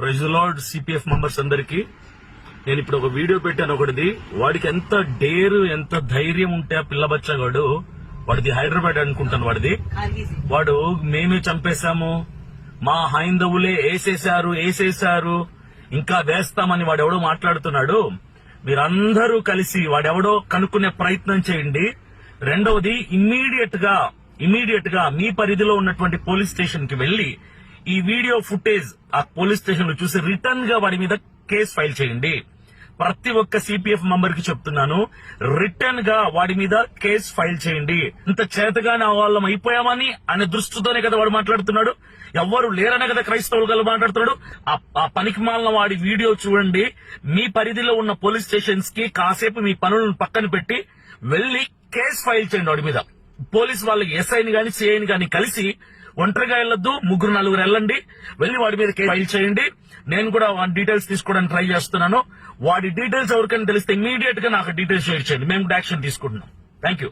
Praise CPF members అందరికి. నేను ఇప్పుడు ఒక వీడియో పెట్టాను ఒకటిది. వాడికి ఎంత డేరు ఎంత ధైర్యం ఉంటే ఆ పిల్లబచ్చగాడు వాడిది హైదరాబాద్ అనుకుంటాను వాడిది. వాడు మేమే చంపేశాము. మా హైందవులే వేసేశారు వేసేశారు ఇంకా వేస్తామని వాడెవడో మాట్లాడుతున్నాడు. మీరందరూ కలిసి వాడెవడో కనుక్కునే ప్రయత్నం చేయండి. రెండవది ఇమ్మీడియట్గా ఇమ్మీడియట్గా మీ పరిధిలో ఉన్నటువంటి పోలీస్ స్టేషన్కి వెళ్ళి ఈ వీడియో ఫుటేజ్ ఆ పోలీస్ స్టేషన్లో చూసి రిటర్న్గా వాడి మీద కేసు ఫైల్ చేయండి. ప్రతి ఒక్క సిపిఎఫ్ మెంబర్కి చెప్తున్నాను రిటర్న్గా వాడి మీద కేసు ఫైల్ చేయండి. ఇంత చేతగానే వాళ్ళం అయిపోయామని అనే దృష్టితోనే కదా వాడు మాట్లాడుతున్నాడు. ఎవ్వరు లేరనే కదా క్రైస్తవులు గల మాట్లాడుతున్నాడు. ఆ- ఆ పనికి మాలిన వాడి వీడియో చూడండి. మీ పరిధిలో ఉన్న పోలీస్ స్టేషన్స్కి కాసేపు మీ పనులను పక్కన పెట్టి వెళ్ళి కేసు ఫైల్ చేయండి వాడి మీద. పోలీస్ వాళ్ళకి ఎస్ఐని గాని సిఐని గాని కలిసి ఒంటరిగా వెళ్ళొద్దు ముగ్గురు నలుగురు వెళ్ళండి. వెళ్ళి వాడి మీద ఫైల్ చేయండి. నేను కూడా వాడి డీటెయిల్స్ తీసుకోవడానికి ట్రై చేస్తున్నాను. వాడి డీటెయిల్స్ ఎవరికైనా తెలిస్తే ఇమీడియట్గా నాకు డీటెయిల్స్ షేర్ చేయండి. మేము కూడా యాక్షన్ తీసుకుంటున్నాం. Thank you